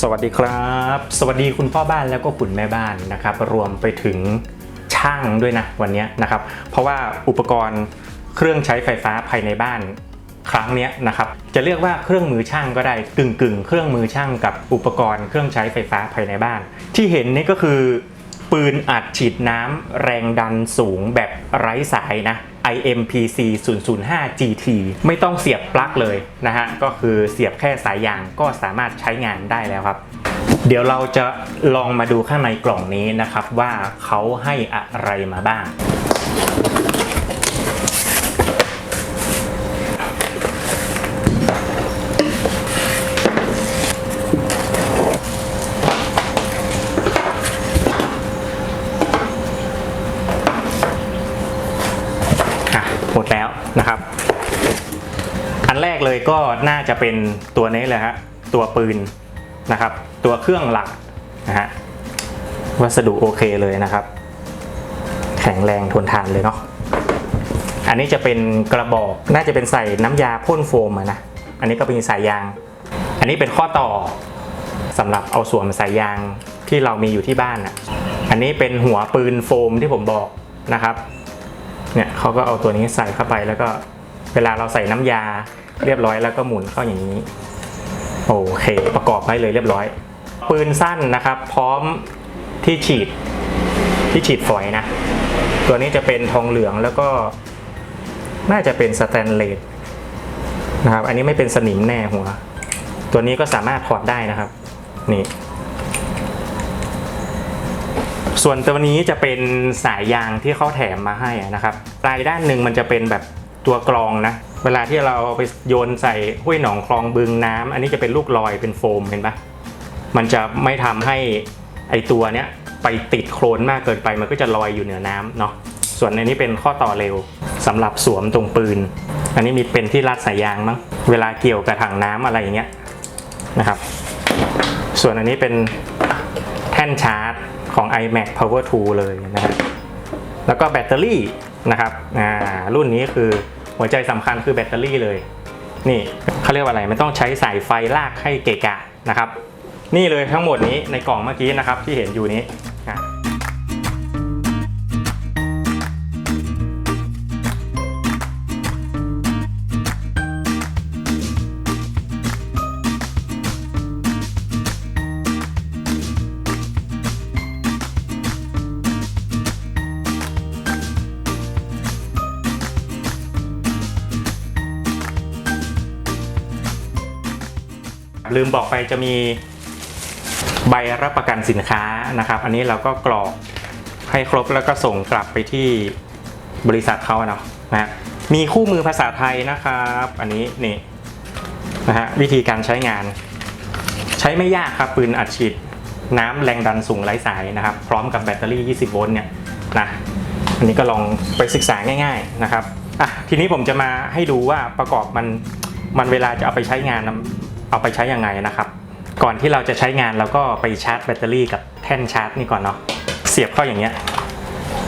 สวัสดีครับ สวัสดีคุณพ่อบ้านแล้วก็คุณแม่บ้านนะครับ รวมไปถึงช่างด้วยนะวันนี้นะครับ เพราะว่าอุปกรณ์เครื่องใช้ไฟฟ้าภายในบ้านครั้งนี้นะครับจะเรียกว่าเครื่องมือช่างก็ได้กึ่งกึ่งเครื่องมือช่างกับอุปกรณ์เครื่องใช้ไฟฟ้าภายในบ้าน ที่เห็นนี่ก็คือ ปืนอัดฉีดน้ำแรงดันสูงแบบไร้สายนะ IMPC 005 GT ไม่ต้องเสียบปลั๊กเลยนะฮะ ก็คือเสียบแค่สายยางก็สามารถใช้งานได้แล้วครับ เดี๋ยวเราจะลองมาดูข้างในกล่องนี้นะครับว่าเขาให้อะไรมาบ้าง อะหมดแล้วนะครับ อันแร ก็น่าจะเป็นตัวนี้เลยฮะตัวปืนนะครับ ตัวเครื่องหลักนะฮะวัสดุโอเคเลยนะครับ แข็งแรงทนทานเลยเนาะอันนี้จะเป็นกระบอกน่าจะเป็นใส่น้ำยาพ่นโฟมอะนะอันนี้ก็เป็นสายยาง อันนี้เป็นข้อต่อสำหรับเอาสวมสายยางที่เรามีอยู่ที่บ้านอะอันนี้เป็นหัวปืนโฟมที่ผมบอกนะครับเนี่ยเขาก็เอาตัวนี้ใส่เข้าไปแล้วก็เวลาเราใส่น้ำยา เรียบร้อยแล้วก็หมุนเข้าอย่างนี้โอเคประกอบไว้เลยเรียบร้อย ปืนสั้นนะครับ พร้อมที่ฉีดที่ฉีดฝอยนะ ตัวนี้จะเป็นทองเหลืองแล้วก็ น่าจะเป็นสแตนเลสนะครับ อันนี้ไม่เป็นสนิมแน่หัว ตัวนี้ก็สามารถถอดได้นะครับ นี่ ส่วนตัวนี้จะเป็นสายยางที่เขาแถมมาให้นะครับ ปลายด้านหนึ่งมันจะเป็นแบบตัวกรองนะเวลาที่เราเอาไปโยนใส่ห้วยหนองคลองบึงน้ำอันนี้จะเป็นลูกลอยเป็นโฟมเห็นปะมันจะไม่ทำให้ไอตัวเนี้ยไปติดโคลนมากเกินไปมันก็จะลอยอยู่เหนือน้ำเนาะส่วนอันนี้เป็นข้อต่อเร็วสำหรับสวมตรงปืน อันนี้มีเป็นที่รัดสายยางมั้งเวลาเกี่ยวกับถังน้ำอะไรอย่างเงี้ยนะครับ ส่วนอันนี้เป็นแท่นชาร์จของ iMac Power 2 เลยนะครับแล้วก็แบตเตอรี่นะครับอ่ารุ่นนี้คือ หัวใจสำคัญคือแบตเตอรี่เลย นี่เขาเรียกว่าอะไรไม่ต้องใช้สายไฟลากให้เกะกะนะครับ นี่เลยทั้งหมดนี้ในกล่องเมื่อกี้นะครับที่เห็นอยู่นี้ ลืมบอกไปจะมีใบรับประกันสินค้านะครับ อันนี้เราก็กรอกให้ครบแล้วก็ส่งกลับไปที่บริษัทเขาเนาะนะฮะมีคู่มือภาษาไทยนะครับ อันนี้นี่นะฮะวิธีการใช้งาน ใช้ไม่ยากครับปืนอัดฉีดน้ำแรงดันสูงไร้สายนะครับ พร้อมกับแบตเตอรี่ 20 โวลต์เนี่ยนะอันนี้ก็ลองไปศึกษาง่ายๆนะครับอะทีนี้ผมจะมาให้ดูว่าประกอบมันมันเวลาจะเอาไปใช้งานนะ เอาไปใช้ยังไงนะครับ ก่อนที่เราจะใช้งานเราก็ไปชาร์จแบตเตอรี่กับแท่นชาร์จนี่ก่อนเนาะเสียบเข้าอย่างเงี้ย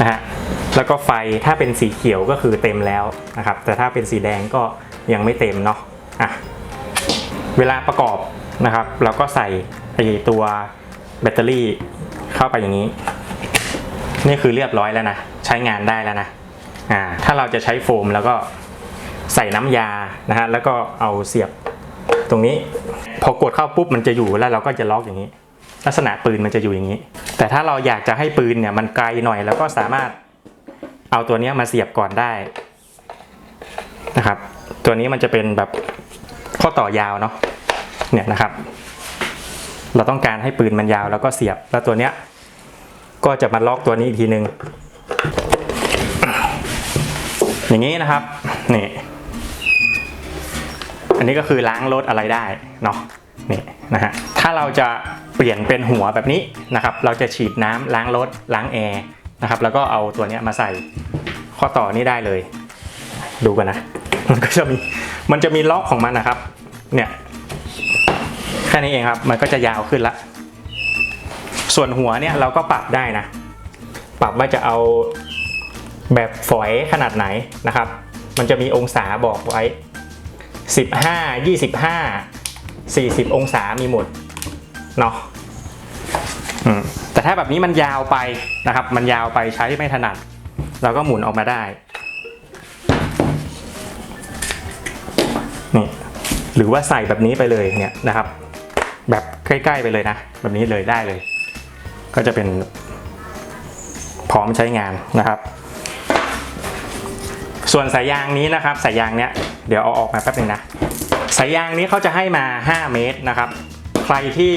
นะฮะแล้วก็ไฟถ้าเป็นสีเขียวก็คือเต็มแล้วนะครับ แต่ถ้าเป็นสีแดงก็ยังไม่เต็มเนาะอะเวลาประกอบนะครับ เราก็ใส่ไอตัวแบตเตอรี่เข้าไปอย่างนี้ นี่คือเรียบร้อยแล้วนะ ใช้งานได้แล้วนะอ่าถ้าเราจะใช้โฟมแล้วก็ใส่น้ำยานะฮะแล้วก็เอาเสียบ ตรงนี้ พอกดเข้าปุ๊บมันจะอยู่แล้วเราก็จะล็อกอย่างนี้ ลักษณะปืนมันจะอยู่อย่างนี้ แต่ถ้าเราอยากจะให้ปืนเนี่ยมันไกลหน่อยแล้วก็สามารถเอาตัวนี้มาเสียบก่อนได้นะครับ ตัวนี้มันจะเป็นแบบข้อต่อยาวเนาะเนี่ยนะครับ เราต้องการให้ปืนมันยาวแล้วก็เสียบแล้วตัวเนี้ยก็จะมาล็อกตัวนี้อีกทีนึงอย่างนี้นะครับนี่ อันนี้ก็คือล้างรถอะไรได้เนาะนี่นะฮะถ้าเราจะเปลี่ยนเป็นหัวแบบนี้นะครับ เราจะฉีดน้ำล้างรถล้างแอร์นะครับ แล้วก็เอาตัวนี้มาใส่ข้อต่อนี้ได้เลย ดูกันนะ มันก็จะมีมันจะมีล็อกของมันนะครับ เนี่ยแค่นี้เองครับ มันก็จะยาวขึ้นละ ส่วนหัวเนี่ยเราก็ปรับได้นะ ปรับว่าจะเอาแบบฝอยขนาดไหนนะครับ มันจะมีองศาบอกไว้ 15 25 40 องศามีหมดเนาะแต่ถ้าแบบนี้มันยาวไปนะครับ มันยาวไปใช้ไม่ถนัด เราก็หมุนออกมาได้นี่หรือว่าใส่แบบนี้ไปเลยเนี่ยนะครับ แบบใกล้ๆไปเลยนะ แบบนี้เลยได้เลย ก็จะเป็นพร้อมใช้งานนะครับ ส่วนสายยางนี้นะครับ สายยางเนี้ย เดี๋ยวเอาออกมาแป๊บนึงนะสายยางนี้เขาจะให้มา 5 เมตรนะครับ ใครที่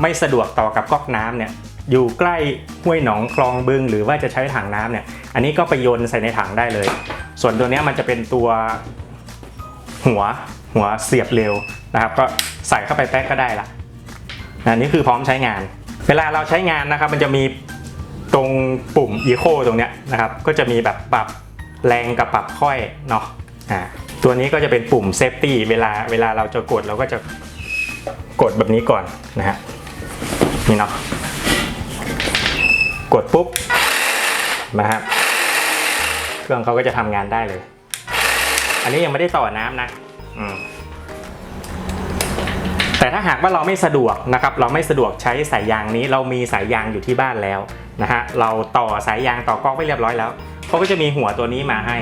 ไม่สะดวกต่อกับก๊อกน้ำเนี่ยอยู่ใกล้ห้วยหนองคลองบึง หรือว่าจะใช้ถังน้ำเนี่ย อันนี้ก็ไปโยนใส่ในถังได้เลย ส่วนตัวนี้มันจะเป็นตัวหัวหัวเสียบเร็วนะครับ ก็ใส่เข้าไปแป๊กก็ได้ละอันนี้คือพร้อมใช้งาน เวลาเราใช้งานนะครับ มันจะมีตรงปุ่ม Eco ตรงเนี้ยนะครับ ก็จะมีแบบปรับแรงกับปรับค่อยเนาะอ่า ตัวนี้ก็จะเป็นปุ่ม Safety เวลาเวลาเราจะกดเราก็จะกดแบบนี้ก่อนนะฮะนี่เนาะกดปุ๊บนะครับเครื่องเขาก็จะทำงานได้เลย อันนี้ยังไม่ได้ต่อน้ำนะแต่ถ้าหากว่าเราไม่สะดวกนะครับ เราไม่สะดวกใช้สายยางนี้ เรามีสายยางอยู่ที่บ้านแล้วนะฮะเราต่อสายยางต่อก๊อกไว้เรียบร้อยแล้วเขาก็จะมีหัวตัวนี้มาให้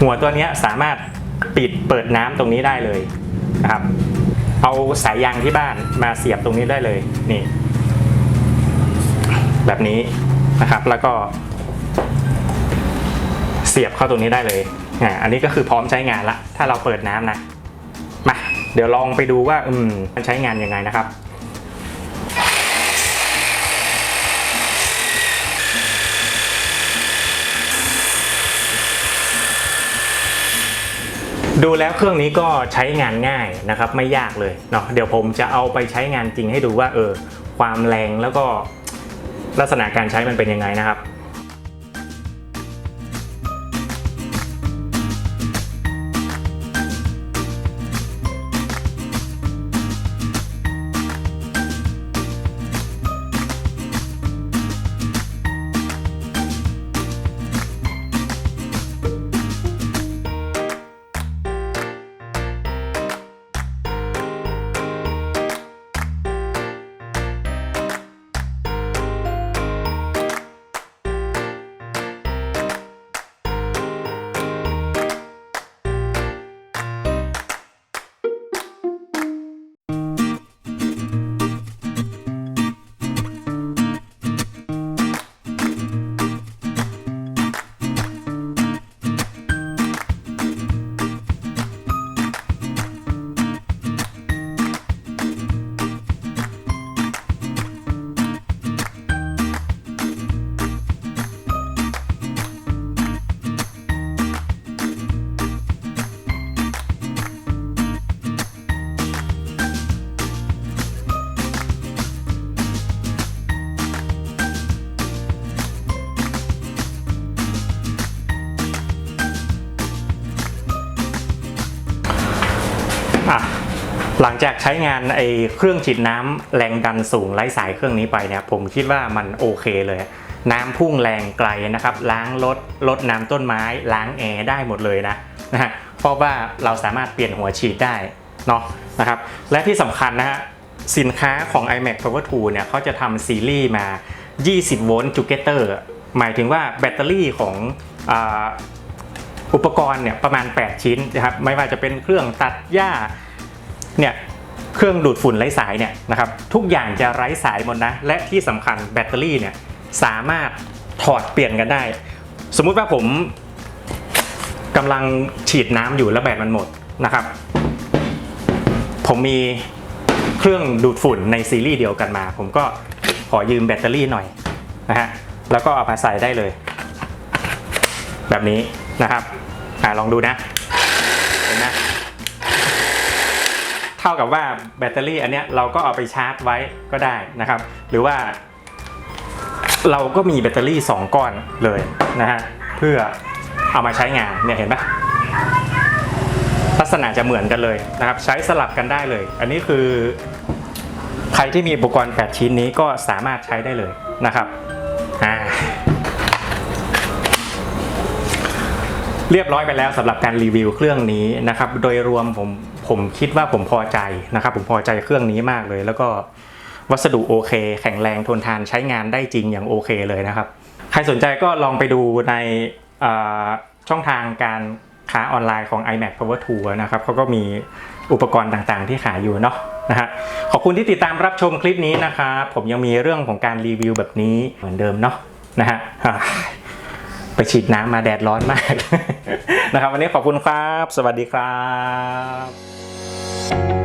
หัวตัวนี้สามารถ ปิดเปิดน้ำตรงนี้ได้เลยนะครับ เอาสายยางที่บ้านมาเสียบตรงนี้ได้เลยนี่ แบบนี้นะครับแล้วก็เสียบเข้าตรงนี้ได้เลยอ่าอันนี้ก็คือพร้อมใช้งานละ ถ้าเราเปิดน้ำนะ มา เดี๋ยวลองไปดูว่า อืมมันใช้งานยังไงนะครับ ดูแล้วเครื่องนี้ก็ใช้งานง่ายนะครับไม่ยากเลยเนาะเดี๋ยวผมจะเอาไปใช้งานจริงให้ดูว่าเออความแรงแล้วก็ลักษณะการใช้มันเป็นยังไงนะครับ หลังจากใช้งานไอ้เครื่องฉีดน้ำแรงดันสูงไร้สายเครื่องนี้ไปเนี่ยผมคิดว่ามันโอเคเลย น้ำพุ่งแรงไกลนะครับ ล้างรถลดน้ำต้นไม้ ล้างแอร์ได้หมดเลยนะนะฮะเพราะว่าเราสามารถเปลี่ยนหัวฉีดได้เนาะนะครับ และที่สำคัญนะฮะสินค้าของ iMac Power 2 เนี่ยเขาจะทำซีรีส์มา 20 โวลต์จูเกเตอร์หมายถึงว่าแบตเตอรี่ของออุปกรณ์เนี่ยประมาณ 8 ชิ้นนะครับไม่ว่าจะเป็นเครื่องตัดหญ้า เนี่ยเครื่องดูดฝุ่นไร้สายเนี่ยนะครับทุกอย่างจะไร้สายหมดนะ และที่สำคัญแบตเตอรี่เนี่ยสามารถถอดเปลี่ยนกันได้ สมมุติว่าผมกำลังฉีดน้ำอยู่แล้วแบตมันหมดนะครับ ผมมีเครื่องดูดฝุ่นในซีรีส์เดียวกันมา ผมก็ขอยืมแบตเตอรี่หน่อยนะฮะแล้วก็เอามาใส่ได้เลย แบบนี้นะครับอ่าลองดูนะ เห็นไหมเท่ากับว่าแบตเตอรี่อันเนี้ยเราก็เอาไปชาร์จไว้ก็ได้นะครับ หรือว่า เราก็มีแบตเตอรี่ 2 ก้อนเลยนะฮะเพื่อเอามาใช้งานเนี่ยเห็นปะลักษณะจะเหมือนกันเลยนะครับ ใช้สลับกันได้เลย อันนี้คือ ใครที่มีอุปกรณ์ 8 ชิ้นนี้ก็สามารถใช้ได้เลยนะครับอ่าเรียบร้อยไปแล้วสำหรับการรีวิวเครื่องนี้นะครับ โดยรวมผม ผมคิดว่าผมพอใจนะครับ ผมพอใจเครื่องนี้มากเลย แล้วก็วัสดุโอเค แข็งแรงทนทานใช้งานได้จริงอย่างโอเคเลยนะครับ ใครสนใจก็ลองไปดูในช่องทางการค้าออนไลน์ของ iMac Power Tool นะครับเขาก็มีอุปกรณ์ต่างๆ ที่ขายอยู่เนาะนะฮะขอบคุณที่ติดตามรับชมคลิปนี้นะครับผมยังมีเรื่องของการรีวิวแบบนี้เหมือนเดิมเนาะนะฮะ ไปฉีดน้ำมาแดดร้อนมากนะครับ วันนี้ขอบคุณครับ สวัสดีครับ